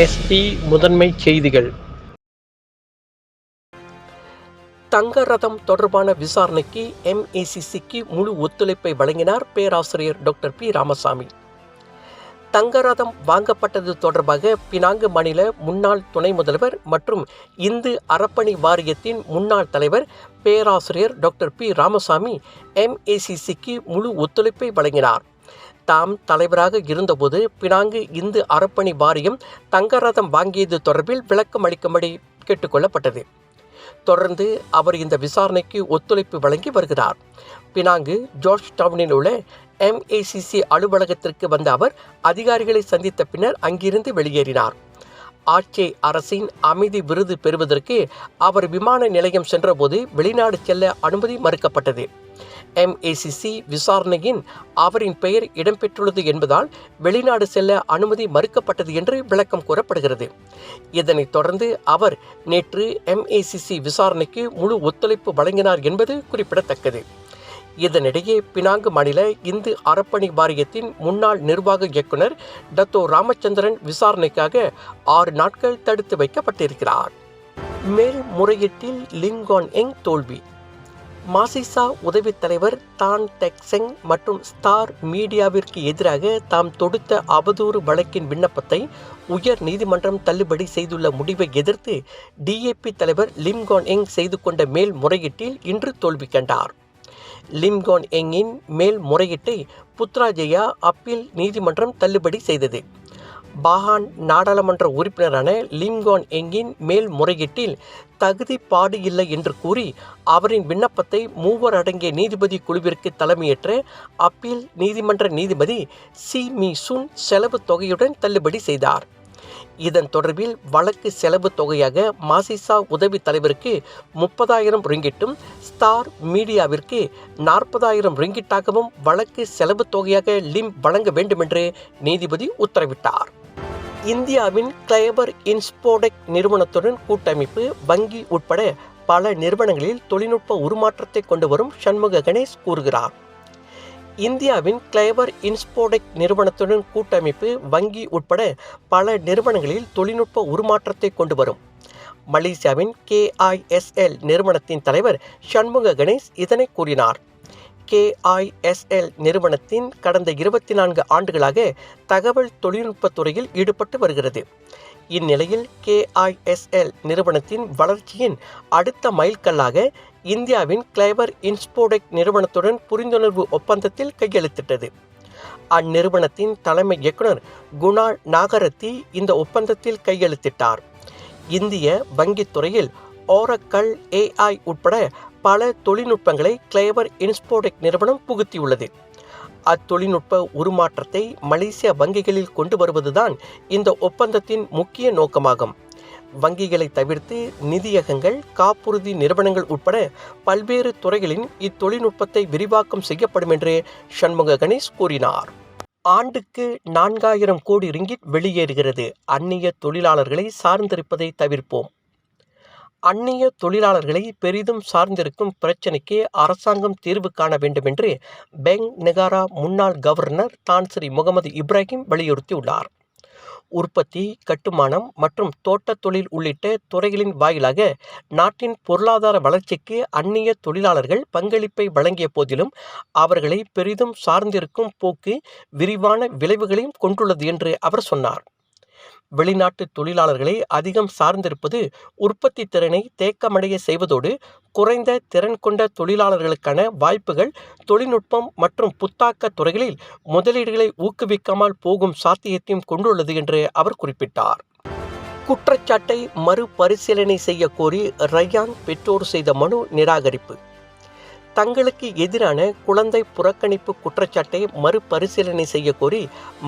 SP முதன்மைச் செய்திகள். தங்க ரதம் தொடர்பான விசாரணைக்கு எம்ஏசிசிக்கு முழு ஒத்துழைப்பை வழங்கினார் பேராசிரியர் டாக்டர் பி ராமசாமி. தங்க ரதம் வாங்கப்பட்டது தொடர்பாக பினாங்கு மாநில முன்னாள் துணை முதல்வர் மற்றும் இந்து அறப்பணி வாரியத்தின் முன்னாள் தலைவர் பேராசிரியர் டாக்டர் பி ராமசாமி எம்ஏசிசிக்கு முழு ஒத்துழைப்பை வழங்கினார். தாம் தலைவராக இருந்தபோது பினாங்கு இந்து அறப்பணி வாரியம் தங்க ரதம் வாங்கியது தொடர்பில் விளக்கம் அளிக்கும்படி கேட்டுக்கொள்ளப்பட்டது. தொடர்ந்து அவர் இந்த விசாரணைக்கு ஒத்துழைப்பு வழங்கி வருகிறார். பினாங்கு ஜார்ஜ் டவுனில் உள்ள எம்ஏசிசி அலுவலகத்திற்கு வந்த அவர் அதிகாரிகளை சந்தித்த பின்னர் அங்கிருந்து வெளியேறினார். ஆட்சி அரசின் அமைதி விருது பெறுவதற்கு அவர் விமான நிலையம் சென்றபோது வெளிநாடு செல்ல அனுமதி மறுக்கப்பட்டது. எம்ஏசிசி விசாரணையின் அவரின் பெயர் இடம்பெற்றுள்ளது என்பதால் வெளிநாடு செல்ல அனுமதி மறுக்கப்பட்டது என்று விளக்கம் கூறப்படுகிறது. இதனைத் தொடர்ந்து அவர் நேற்று எம்ஏசிசி விசாரணைக்கு முழு ஒத்துழைப்பு வழங்கினார் என்பது குறிப்பிடத்தக்கது. இதனிடையே பினாங்கு மாநில இந்து அறப்பணி வாரியத்தின் முன்னாள் நிர்வாக இயக்குனர் டத்தோ ராமச்சந்திரன் விசாரணைக்காக ஆறு நாட்கள் தடுத்து வைக்கப்பட்டிருக்கிறார். மேல்முறையீட்டில் லிங்கான் எங் தோல்வி. மாசிசா உதவித் தலைவர் தான் டெக்செங் மற்றும் ஸ்டார் மீடியாவிற்கு எதிராக தாம் தொடுத்த அவதூறு வழக்கின் விண்ணப்பத்தை உயர் நீதிமன்றம் தள்ளுபடி செய்துள்ள முடிவை எதிர்த்து டிஏபி தலைவர் லிம்கான் எங் செய்து கொண்ட மேல்முறையீட்டில் இன்று தோல்வி கண்டார். லிம்கான் எங்கின் மேல்முறையீட்டை புத்ராஜயா அப்பீல் நீதிமன்றம் தள்ளுபடி செய்தது. பஹான் நாடாளுமன்ற உறுப்பினரான லிம்கான் எங்கின் மேல்முறையீட்டில் தகுதி பாடு இல்லை என்று கூறி அவரின் விண்ணப்பத்தை மூவர் அடங்கிய நீதிபதி குழுவிற்கு தலைமையேற்ற அப்பீல் நீதிமன்ற நீதிபதி சி மீ சுன் செலவு தொகையுடன் தள்ளுபடி செய்தார். இதன் தொடர்பில் வழக்கு செலவு தொகையாக மாசிசா உதவி தலைவருக்கு முப்பதாயிரம் ரிங்கிட்டும் ஸ்டார் மீடியாவிற்கு நாற்பதாயிரம் ரிங்கிட்டாகவும் வழக்கு செலவு தொகையாக லிம் வழங்க வேண்டுமென்று நீதிபதி உத்தரவிட்டார். இந்தியாவின் கிளைபர் இன்ஸ்போடெக் நிறுவனத்துடன் கூட்டமைப்பு வங்கி உட்பட பல நிறுவனங்களில் தொழில்நுட்ப உருமாற்றத்தை கொண்டு வரும் சண்முக கணேஷ் கூறுகிறார். இந்தியாவின் கிளைவர் இன்ஸ்போடெக் நிறுவனத்துடன் கூட்டமைப்பு வங்கி உட்பட பல நிறுவனங்களில் தொழில்நுட்ப உருமாற்றத்தை கொண்டு வரும். மலேசியாவின் கேஐஎஸ்எல் நிறுவனத்தின் தலைவர் சண்முக கணேஷ் இதனை கூறினார். கேஐஎஸ்எல் நிறுவனத்தின் கடந்த இருபத்தி நான்கு ஆண்டுகளாக தகவல் தொழில்நுட்பத் துறையில் ஈடுபட்டு வருகிறது. இந்நிலையில் கேஐஎஸ்எல் நிறுவனத்தின் வளர்ச்சியின் அடுத்த மைல்கல்லாக இந்தியாவின் கிளைவர் இன்ஸ்போடெக் நிறுவனத்துடன் புரிந்துணர்வு ஒப்பந்தத்தில் கையெழுத்திட்டது. அந்நிறுவனத்தின் தலைமை இயக்குனர் குணால் நாகரத்தி இந்த ஒப்பந்தத்தில் கையெழுத்திட்டார். இந்திய வங்கித் துறையில் ஓரக்கல் ஏஐ உட்பட பல தொழில்நுட்பங்களை கிளைவர் இன்ஸ்போடெக் நிறுவனம் புகுத்தியுள்ளது. அத்தொழில்நுட்ப உருமாற்றத்தை மலேசிய வங்கிகளில் கொண்டு வருவதுதான் இந்த ஒப்பந்தத்தின் முக்கிய நோக்கமாகும். வங்கிகளை தவிர்த்து நிதியகங்கள் காப்புறுதி நிறுவனங்கள் உட்பட பல்வேறு துறைகளின் இத்தொழில்நுட்பத்தை விரிவாக்கம் செய்யப்படும் என்று சண்முக கணேஷ் கூறினார். ஆண்டுக்கு நான்காயிரம் கோடி ரிங்கிட் வெளியேறுகிறது. அந்நிய தொழிலாளர்களை சார்ந்திருப்பதை தவிர்ப்போம். அந்நிய தொழிலாளர்களை பெரிதும் சார்ந்திருக்கும் பிரச்சினைக்கு அரசாங்கம் தீர்வு காண வேண்டும் என்று பெங் நெகாரா முன்னாள் கவர்னர் தான் ஸ்ரீ முகமது இப்ராஹிம் வலியுறுத்தியுள்ளார். உற்பத்தி கட்டுமானம் மற்றும் தோட்டத் தொழில் உள்ளிட்ட துறைகளின் வாயிலாக நாட்டின் பொருளாதார வளர்ச்சிக்கு அந்நிய தொழிலாளர்கள் பங்களிப்பை வழங்கிய போதிலும் அவர்களை பெரிதும் சார்ந்திருக்கும் போக்கு விரிவான விளைவுகளையும் கொண்டுள்ளது என்று அவர் சொன்னார். வெளிநாட்டு தொழிலாளர்களை அதிகம் சார்ந்திருப்பது உற்பத்தி திறனை தேக்கமடைய செய்வதோடு குறைந்த திறன் கொண்ட தொழிலாளர்களுக்கான வாய்ப்புகள் தொழில்நுட்பம் மற்றும் புத்தாக்க துறைகளில் முதலீடுகளை ஊக்குவிக்காமல் போகும் சாத்தியத்தையும் கொண்டுள்ளது என்று அவர் குறிப்பிட்டார். குற்றச்சாட்டை மறுபரிசீலனை செய்ய கோரி ரயான் பெற்றோர் செய்த மனு நிராகரிப்பு. தங்களுக்கு எதிரான குழந்தை புறக்கணிப்பு குற்றச்சாட்டை மறுபரிசீலனை செய்ய கோரி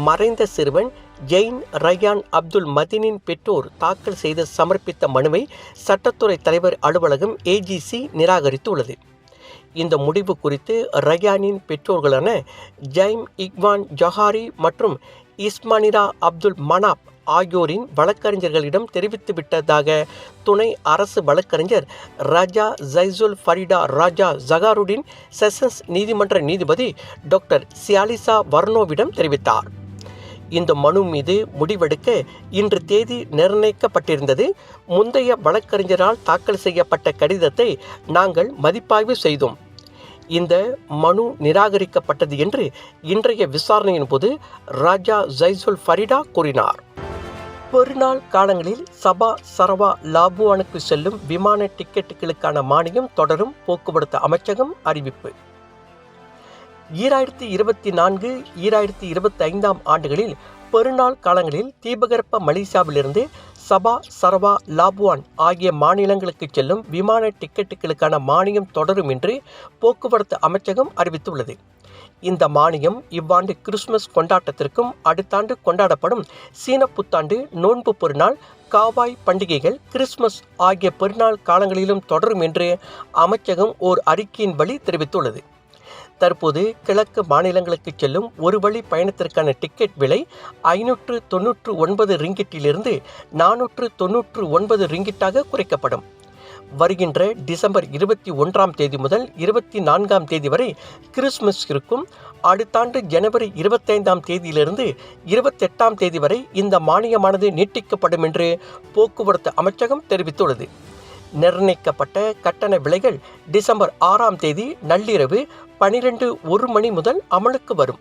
மறைந்த சிறுவன் ஜெயின் ரயான் அப்துல் மதீனின் பெற்றோர் தாக்கல் செய்து சமர்ப்பித்த மனுவை சட்டத்துறை தலைவர் அலுவலகம் ஏஜிசி நிராகரித்துள்ளது. இந்த முடிவு குறித்து ரயானின் பெற்றோர்களான ஜைம் இக்வான் ஜஹாரி மற்றும் இஸ்மானிரா அப்துல் மனாப் ஆகியோரின் வழக்கறிஞர்களிடம் தெரிவித்துவிட்டதாக துணை அரசு வழக்கறிஞர் ராஜா ஜைசுல் ஃபரிடா ராஜா ஜகாருடின் செஷன்ஸ் நீதிமன்ற நீதிபதி டாக்டர் சியாலிசா வர்னோவிடம் தெரிவித்தார். இந்த மனு மீது முடிவெடுக்க இன்று தேதி நிர்ணயிக்கப்பட்டிருந்தது. முந்தைய வழக்கறிஞரால் தாக்கல் செய்யப்பட்ட கடிதத்தை நாங்கள் மதிப்பாய்வு செய்தோம். இந்த மனு நிராகரிக்கப்பட்டது என்று இன்றைய விசாரணையின் போது ராஜா ஜைசுல் ஃபரிடா கூறினார். பெருநாள் காலங்களில் சபா சரவா லாபுவானுக்கு செல்லும் விமான டிக்கெட்டுகளுக்கான மானியம் தொடரும் போக்குவரத்து அமைச்சகம் அறிவிப்பு. ஈராயிரத்தி இருபத்தி நான்கு ஈராயிரத்தி இருபத்தி ஐந்தாம் ஆண்டுகளில் பெருநாள் காலங்களில் தீபகற்ப மலேசியாவிலிருந்து சபா சரவா லாபுவான் ஆகிய மாநிலங்களுக்கு செல்லும் விமான டிக்கெட்டுகளுக்கான மானியம் தொடரும் என்று போக்குவரத்து அமைச்சகம் அறிவித்துள்ளது. இந்த மானியம் இவ்வாண்டு கிறிஸ்துமஸ் கொண்டாட்டத்திற்கும் அடுத்த ஆண்டு கொண்டாடப்படும். சீன புத்தாண்டு நோன்பு பெருநாள் காவாய் பண்டிகைகள் கிறிஸ்துமஸ் ஆகிய பெருநாள் காலங்களிலும் தொடரும் என்று அமைச்சகம் ஓர் அறிக்கையின் வழி தெரிவித்துள்ளது. தற்போது கிழக்கு மாநிலங்களுக்கு செல்லும் ஒரு வழி பயணத்திற்கான டிக்கெட் விலை ஐநூற்று தொன்னூற்று ஒன்பது ரிங்கிட்டிலிருந்து நானூற்று தொன்னூற்று ஒன்பது ரிங்கிட்டாக குறைக்கப்படும். வருகின்ற டிசம்பர் இருபத்தி ஒன்றாம் தேதி முதல் இருபத்தி நான்காம் தேதி வரை கிறிஸ்துமஸ் இருக்கும் அடுத்த ஆண்டு ஜனவரி இருபத்தைந்தாம் தேதியிலிருந்து இருபத்தெட்டாம் தேதி வரை இந்த மானியமானது நீட்டிக்கப்படும் என்று போக்குவரத்து அமைச்சகம் தெரிவித்துள்ளது. நிர்ணயிக்கப்பட்ட கட்டண விலைகள் டிசம்பர் ஆறாம் தேதி நள்ளிரவு பனிரெண்டு ஒரு மணி முதல் அமலுக்கு வரும்.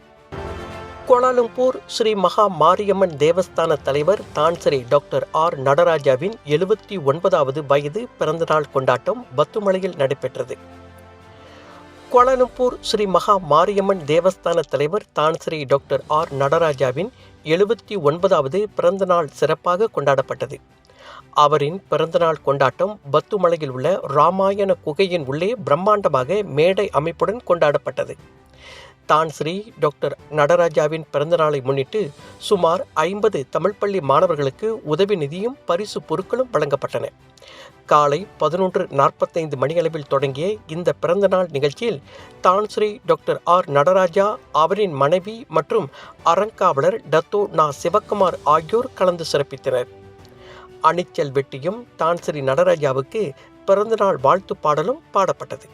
கோலாலம்பூர் ஸ்ரீ மகா மாரியம்மன் தேவஸ்தான தலைவர் தான்சரி டாக்டர் ஆர் நடராஜாவின் எழுபத்தி ஒன்பதாவது வயது பிறந்தநாள் கொண்டாட்டம் பத்துமலையில் நடைபெற்றது. கோலாலம்பூர் ஸ்ரீ மகா மாரியம்மன் தேவஸ்தான தலைவர் தான்சரி டாக்டர் ஆர் நடராஜாவின் எழுபத்தி ஒன்பதாவது பிறந்தநாள் சிறப்பாக கொண்டாடப்பட்டது. அவரின் பிறந்தநாள் கொண்டாட்டம் பத்துமலையில் உள்ள ராமாயண குகையின் உள்ளே பிரம்மாண்டமாக மேடை அமைப்புடன் கொண்டாடப்பட்டது. தான் ஸ்ரீ டாக்டர் நடராஜாவின் பிறந்தநாளை முன்னிட்டு சுமார் ஐம்பது தமிழ் பள்ளி மாணவர்களுக்கு உதவி நிதியும் பரிசு பொருட்களும் வழங்கப்பட்டன. காலை பதினொன்று நாற்பத்தைந்து மணியளவில் தொடங்கிய இந்த பிறந்தநாள் நிகழ்ச்சியில் தான் ஸ்ரீ டாக்டர் ஆர் நடராஜா அவரின் மனைவி மற்றும் அறங்காவலர் டத்தோ நா சிவக்குமார் ஆகியோர் கலந்து சிறப்பித்தனர். அணிச்சல் வெட்டியும் தான் ஸ்ரீ நடராஜாவுக்கு பிறந்தநாள் வாழ்த்து பாடலும் பாடப்பட்டது.